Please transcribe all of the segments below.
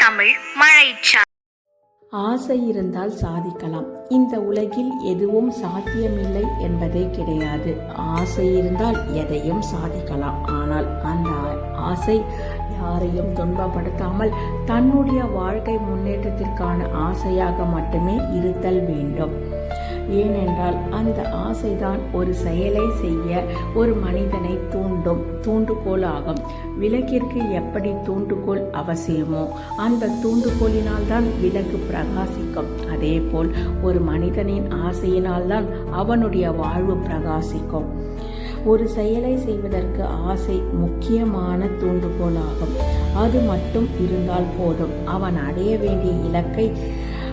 தமிழ் மழைச்சா ஆசை இருந்தால் சாதிக்கலாம். இந்த உலகில் எதுவும் சாத்தியமில்லை என்பதே கிடையாது. ஆசை இருந்தால் எதையும் சாதிக்கலாம். ஆனால் அந்த ஆசை யாரையும் துன்பப்படுத்தாமல் தன்னுடைய வாழ்க்கை முன்னேற்றத்திற்கான ஆசையாக மட்டுமே இருத்தல் வேண்டும். ஏனென்றால் அந்த ஆசைதான் ஒரு செயலை செய்ய ஒரு மனிதனை தூண்டும். தூண்டுகோலாகும். விளக்கிற்கு எப்படி தூண்டுகோல் அவசியமோ அந்த தூண்டுகோலினால் தான் விளக்கு பிரகாசிக்கும். அதேபோல் ஒரு மனிதனின் ஆசையினால்தான் அவனுடைய வாழ்வு பிரகாசிக்கும். ஒரு செயலை செய்வதற்கு ஆசை முக்கியமான தூண்டுகோலாகும் அது மட்டும் இருந்தால் போதும். அவன் அடைய வேண்டிய இலக்கை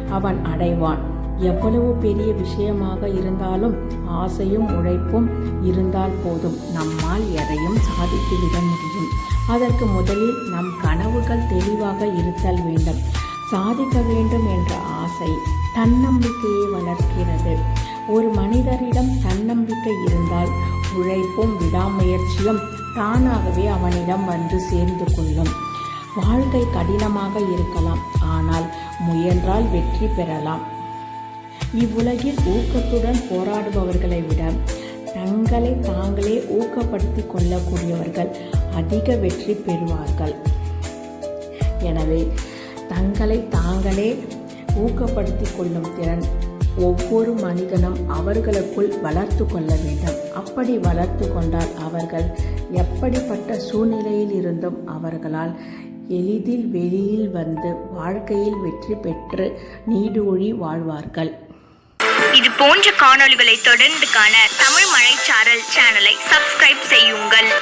அவன் அடைவான். எவ்வளவு பெரிய விஷயமாக இருந்தாலும் ஆசையும் உழைப்பும் இருந்தால் போதும். நம்மால் எதையும் சாதித்துவிட முடியும். அதற்கு முதலில் நம் கனவுகள் தெளிவாக இருத்தல் வேண்டும். சாதிக்க வேண்டும் என்ற ஆசை தன்னம்பிக்கையை வளர்க்கிறது. ஒரு மனிதரிடம் தன்னம்பிக்கை இருந்தால் உழைப்பும் விடாமுயற்சியும் தானாகவே அவனிடம் வந்து சேர்ந்து கொள்ளும். வாழ்க்கை கடினமாக இருக்கலாம். ஆனால் முயன்றால் வெற்றி பெறலாம். இவ்வுலகில் ஊக்கத்துடன் போராடுபவர்களை விட தங்களை தாங்களே ஊக்கப்படுத்திக் கொள்ளக்கூடியவர்கள் அதிக வெற்றி பெறுவார்கள். எனவே தங்களை தாங்களே ஊக்கப்படுத்தி கொள்ளும் திறன் ஒவ்வொரு மனிதனும் அவர்களுக்குள் வளர்த்து கொள்ள வேண்டும். அப்படி வளர்த்து கொண்டால் அவர்கள் எப்படிப்பட்ட சூழ்நிலையில் இருந்தும் அவர்களால் எளிதில் வெளியில் வந்து வாழ்க்கையில் வெற்றி பெற்று நீடூழி வாழ்வார்கள். இது போன்ற காணொளிகளை தொடர்ந்து காண தமிழ் மழைச்சாரல் சேனலை சப்ஸ்கிரைப் செய்யுங்கள்.